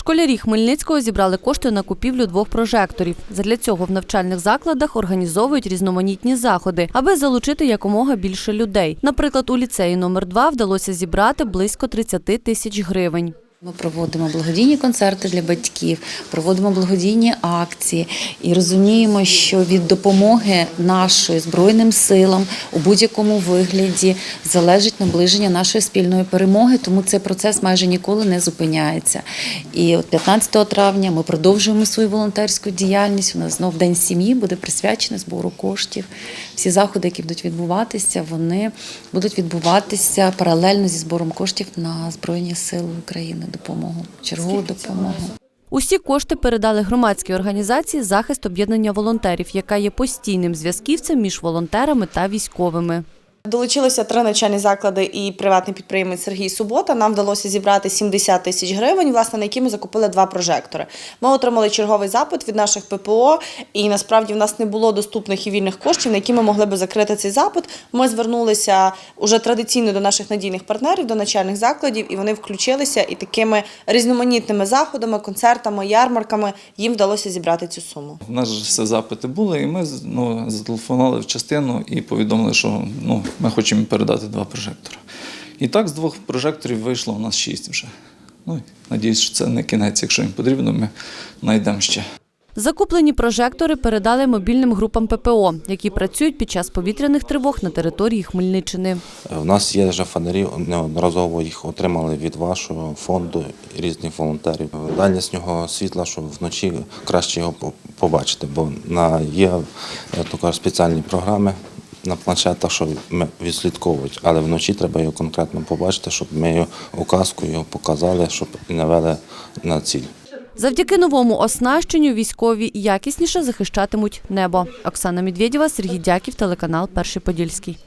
Школярі Хмельницького зібрали кошти на купівлю двох прожекторів. Задля цього в навчальних закладах організовують різноманітні заходи, аби залучити якомога більше людей. Наприклад, у ліцеї номер 2 вдалося зібрати близько 30 тисяч гривень. Ми проводимо благодійні концерти для батьків, проводимо благодійні акції і розуміємо, що від допомоги нашої збройним силам у будь-якому вигляді залежить наближення нашої спільної перемоги. Тому цей процес майже ніколи не зупиняється. І от 15 травня ми продовжуємо свою волонтерську діяльність. У нас знов день сім'ї буде присвячений збору коштів. Всі заходи, які будуть відбуватися, вони будуть відбуватися паралельно зі збором коштів на Збройні Сили України. Допомогу, чергову допомогу. Усі кошти передали громадській організації Захист об'єднання волонтерів, яка є постійним зв'язківцем між волонтерами та військовими. Долучилися три навчальні заклади і приватний підприємець Сергій Субота. Нам вдалося зібрати 70 тисяч гривень, власне, на які ми закупили два прожектори. Ми отримали черговий запит від наших ППО, і насправді в нас не було доступних і вільних коштів, на які ми могли би закрити цей запит. Ми звернулися уже традиційно до наших надійних партнерів, до навчальних закладів, і вони включилися і такими різноманітними заходами, концертами, ярмарками їм вдалося зібрати цю суму. У нас ж все запити були, і ми ну, зателефонували в частину і повідомили, що ну, ми хочемо передати два прожектори. І так з двох прожекторів вийшло у нас шість вже. Ну, надіюсь, що це не кінець. Якщо їм потрібно, ми знайдемо ще. Закуплені прожектори передали мобільним групам ППО, які працюють під час повітряних тривог на території Хмельниччини. У нас є вже фонарі, неодноразово їх отримали від вашого фонду різних волонтерів. Дальність нього світла, що вночі краще його побачити, бо на є такі спеціальні програми на планшетах, що ми відслідковують, але вночі треба його конкретно побачити, щоб ми указкою його показали, щоб навели на ціль. Завдяки новому оснащенню військові якісніше захищатимуть небо. Оксана Медведєва, Сергій Дяків, телеканал Перший Подільський.